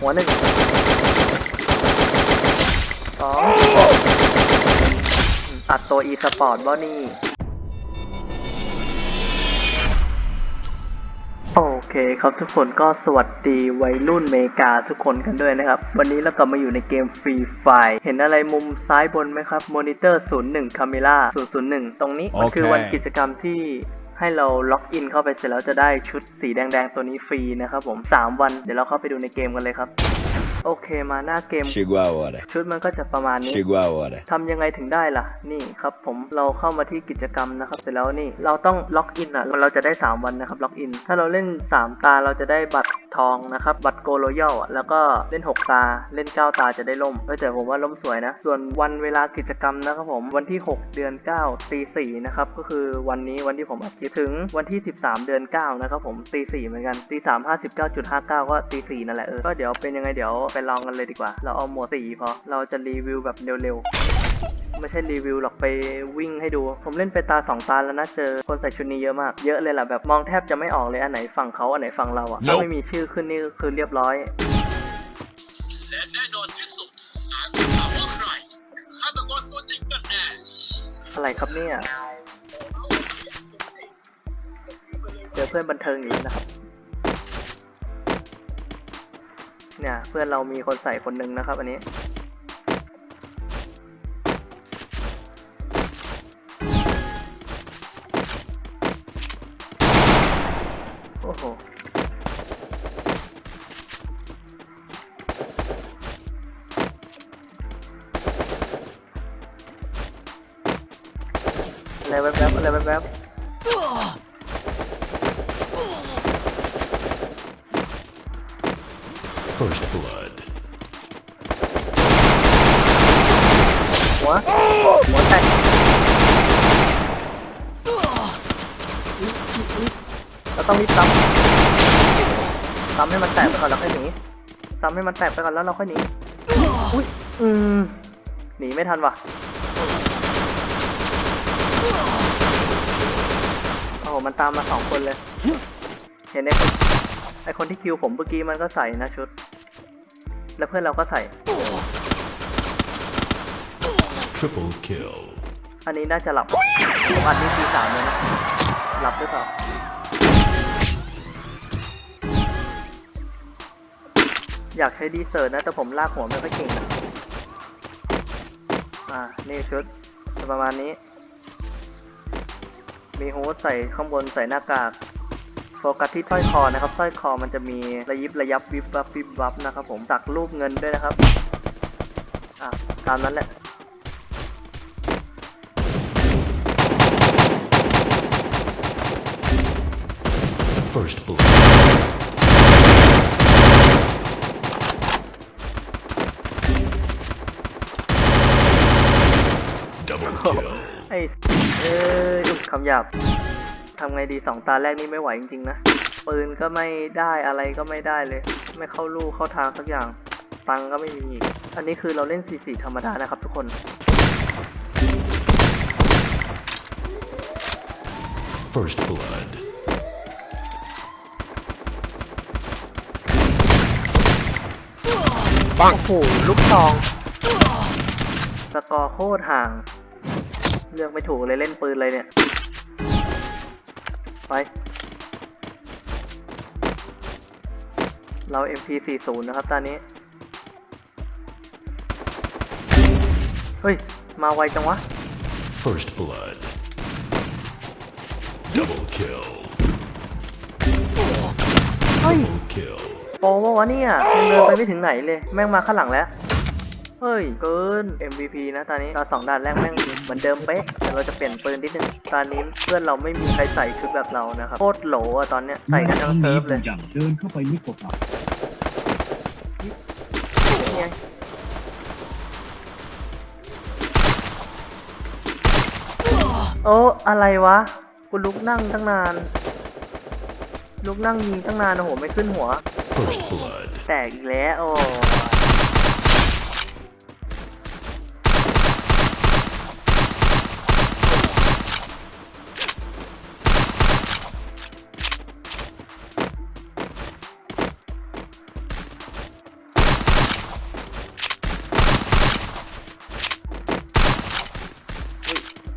หัวหนึ่งสองอัดตัว e สปอร์ตบ่นี่ โอเคครับทุกคนก็สวัสดีวัยรุ่นเมกาทุกคนกันด้วยนะครับ วันนี้เรากลับมาอยู่ในเกมฟรีไฟเห็นอะไรมุมซ้ายบนไหมครับมอนิเตอร์ 01 Camera 001 ตรงนี้ มันคือโอเควันกิจกรรมที่ ให้เราล็อกอินเข้าไปเสร็จแล้วจะได้ชุดสีแดงๆตัวนี้ฟรีนะครับผม 3 วัน เดี๋ยวเราเข้าไปดูในเกมกันเลยครับ โอเคมาหน้าเกม Chegou a hora. ชุดมันก็จะประมาณนี้ Chegou a hora. ทำยังไงถึงได้ล่ะ นี่ครับผมเราเข้ามาที่กิจกรรมนะครับ เสร็จแล้วนี่เราต้องล็อกอินอะเราจะได้ 3 วันนะครับล็อกอิน ถ้าเราเล่น 3 ตาเราจะได้บัตรทองนะครับ บัตรโกโรยัลอะแล้วก็เล่น 6 ตา เล่น 9 ตาจะได้ล่มเออแต่ผมว่าล่มสวยนะ ส่วนวันเวลากิจกรรมนะครับผมวันที่ 6 เดือน 9ตี4นะครับก็คือวันนี้วันที่ผมอัดคลิปถึงวันที่ 13 เดือน 9 นะครับผมตี4เหมือนกันตี3 59.59ก็ตี4นั่นแหละเออก็เดี๋ยวเป็นยังไงเดี๋ยวไปลองกันเลยดีกว่า เราเอาหมวด4พอ เราจะรีวิวแบบเร็วๆ ไม่ใช่รีวิวหรอกไปวิ่งให้ดู ผมเล่นไปตาสองตาแล้วนะเจอคนใส่ชุดนี้เยอะมาก เยอะเลยแหละแบบมองแทบจะไม่ออกเลยอันไหนฝั่งเขาอันไหนฝั่งเราอะถ้า Nope ไม่มีชื่อขึ้นนี่ก็คือเรียบร้อย และแน่นอนที่สุดหาทราบว่าใครฆาตกรตัวจริงกันแน่อะไรครับเนี่ย เจอเพื่อนบันเทิงอีกแล้วนะครับ เนี่ย เพื่อนเรามีคนใส่คนหนึ่งนะครับ อันนี้ โอ้โห อะไรแวบๆอะไรแวบ First blood. หัวหัวแตกเราต้องรีบซ้ำซ้ำให้มันแตกไปก่อนแล้วค่อยหนีซ้ำให้มันแตกไปก่อนแล้วเราค่อยหนีอุ้ยอืมหนีไม่ทันว่ะโอ้โหมันตามมาสองคนเลย เห็นไอ้คนไอ้คนที่คิวผมเมื่อกี้มันก็ใส่นะชุด แล้วเพื่อนเราก็ใส่ Triple kill. อันนี้น่าจะหลับผมอันนี้ตีสามเลยนะ หลับหรือเปล่า อยากใช้ดีเซอร์นะ แต่ผมลากหัวไม่ค่อยเก่งนะอ่า นี่ชุดจะประมาณนี้ มีฮูดใส่ข้างบนใส่หน้ากาก โฟกัสที่สร้อยคอนะครับสร้อยคอมันจะมีระยิบระยับวิบวับวิบวับนะครับ ผมสักรูปเงินด้วยนะครับอะตามนั้นแหละ First blood. Double kill. ไอ้เอ้ยอุ๊ยคำหยาบ ทำไงดีสองตาแรกนี่ไม่ไหวจริงๆนะ ปืนก็ไม่ได้อะไรก็ไม่ได้เลย ไม่เข้าลูกเข้าทางสักอย่าง ตังค์ก็ไม่มีอีกอันนี้คือเราเล่น4-4ธรรมดานะครับทุกคน First blood. โอ้โหลูกซองสกอร์โคตรห่าง เลือกไม่ถูกเลยเล่นปืนเลยเนี่ย ไป เรา MP40 นะครับตอนนี้ เฮ้ย มาไวจังวะ First blood. Double kill. เฮ้ย Double kill. โปรวะวะเนี่ยยังเดินไปไม่ถึงไหนเลย แม่งมาข้างหลังแล้ว เฮ้ย เกิน MVP นะตอนนี้เราสองด่านแรกแม่งเหมือนเดิมเป๊ะแต่เราจะเปลี่ยนปืนนิดนึงตอนนี้เพื่อนเราไม่มีใครใส่ชุดแบบเรานะครับโคตรโหลอะตอนเนี้ยใส่กันทั้งเซิร์ฟเลยอย่างเดินเข้าไปนี่กดอับนี่ไงโอ้อะไรวะกูลุกนั่งตั้งนาน ลุกนั่งยิงตั้งนานโอ้โหไม่ขึ้นหัว First blood. แตกอีกแล้วโอ้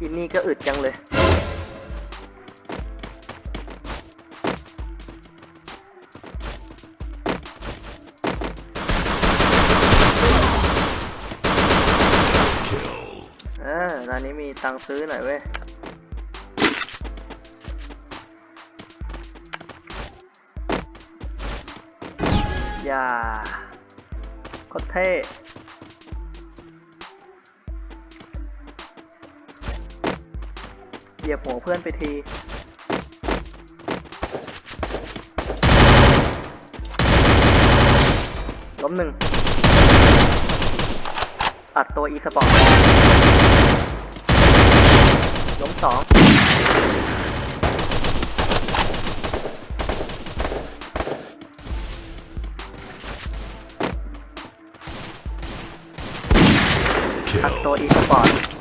ที่นี่ก็อึดจังเลย เออร้านนี้มีตังค์ซื้อหน่อยเว้ย อย่าโคตรเท่ เหยียบหัวเพื่อนไปทีล้มหนึ่งอัดตัวอีสปอร์ตล้มสองอัดตัวอีสปอร์ต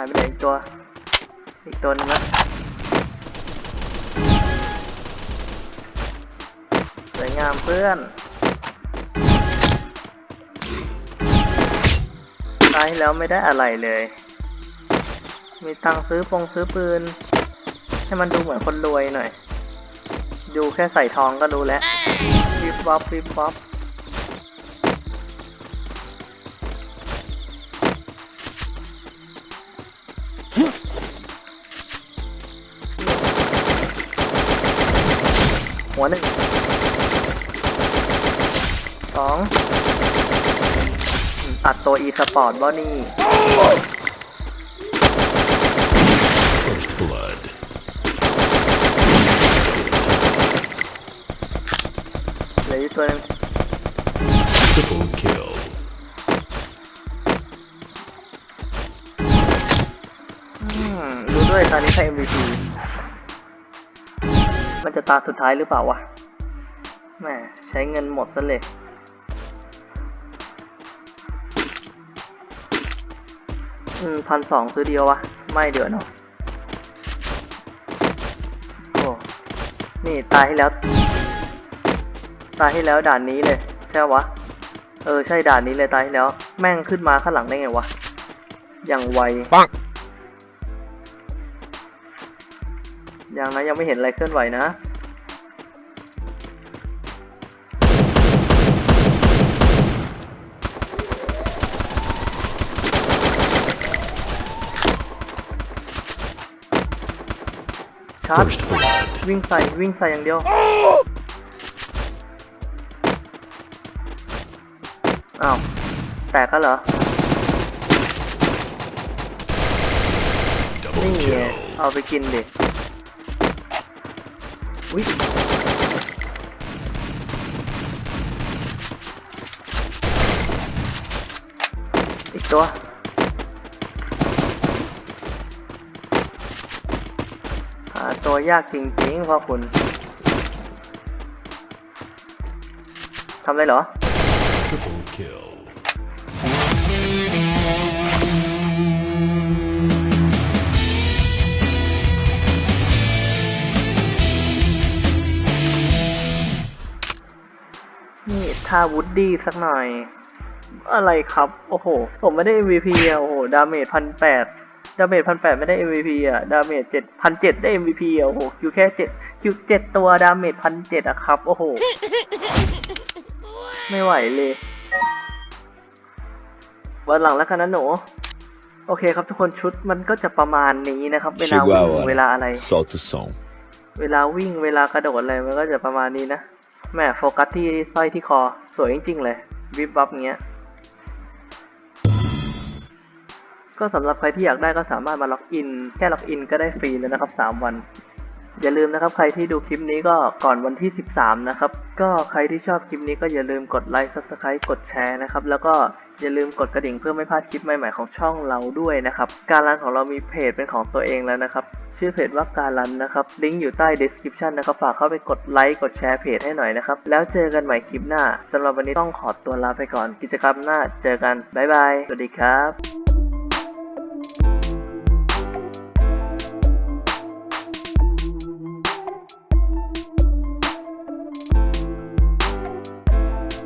ายไปไหนอีกตัว อีกตัวหนึงนะสวยงามเพื่อนตายแล้วไม่ได้อะไรเลย มีตังค์ซื้อปงซื้อปืน ให้มันดูเหมือนคนรวยหน่อย ดูแค่ใส่ทองก็รู้แล้ววิบวับวิบวับ หัวหนึ่งสองอืมตัดตัว e สปอร์ตบอนี่ First blood. เหลืออีกตัวหนึง Triple kill. อืมดูด้วยตอนนี้ใคร MVP มันจะตาสุดท้ายหรือเปล่าวะแหมใช้เงินหมดซะเลยอืมพันสองซื้อเดียววะ ไม่เดี๋ยวเนาะโอ้นี่ตายให้แล้ว ตายให้แล้วด่านนี้เลย ใช่วะ เออ ใช่ด่านนี้เลยตายให้แล้ว แม่งขึ้นมาข้างหลังได้ไงวะ อย่างไว ยังนะยังไม่เห็นอะไรเคลื่อนไหวนะชาร์จ First blood. วิ่งใส่วิ่งใส่อย่างเดียว อ้าว แตกแล้วเหรอ Double นี่ไง kill. เอาไปกินดิ อุ้ยอีกตัวหาตัวยากจริงๆพ่อคุณทำอะไรเหรอ Triple kill. นี่ท่าวูดดี้สักหน่อย อะไรครับ โอ้โห ผมไม่ได้ MVP อะโอ้โห ดาเมจพันแปดดาเมจพันแปดไม่ได้ MVP อะ ดาเมจเจ็ดพันเจ็ดได้ MVP อะ โอ้โห คิวแค่เจ็ดคิวเจ็ดตัว ดาเมจพันเจ็ดอะครับ โอ้โห ไม่ไหวเลยวันหลังแล้วกันนะหนู โอเคครับทุกคนชุดมันก็จะประมาณนี้นะครับ เวลา Chegou a วิ่งเวลาอะไร hora. Solta o som. เวลาวิ่งเวลากระโดดอะไรมันก็จะประมาณนี้นะ แม่โฟกัสที่สร้อยที่คอ สวยจริง ๆ เลย วิบวับเงี้ย ก็สำหรับใครที่อยากได้ก็สามารถมาล็อกอิน แค่ล็อกอินก็ได้ฟรีเลยนะครับ 3 วัน อย่าลืมนะครับใครที่ดูคลิปนี้ก็ก่อนวันที่ 13 นะครับ ก็ใครที่ชอบคลิปนี้ก็อย่าลืมกดไลค์ subscribe กดแชร์นะครับ แล้วก็อย่าลืมกดกระดิ่งเพื่อไม่พลาดคลิปใหม่ๆของช่องเราด้วยนะครับ การรันของเรามีเพจเป็นของตัวเองแล้วนะครับ ชื่อเพจว่าการันนะครับ ลิงก์อยู่ใต้ description นะครับ ฝากเข้าไปกดไลค์ กดแชร์เพจให้หน่อยนะครับ แล้วเจอกันใหม่คลิปหน้าสำหรับวันนี้ต้องขอตัวลาไปก่อน กิจกรรมหน้าเจอกัน บ๊ายบาย สวัสดีครับ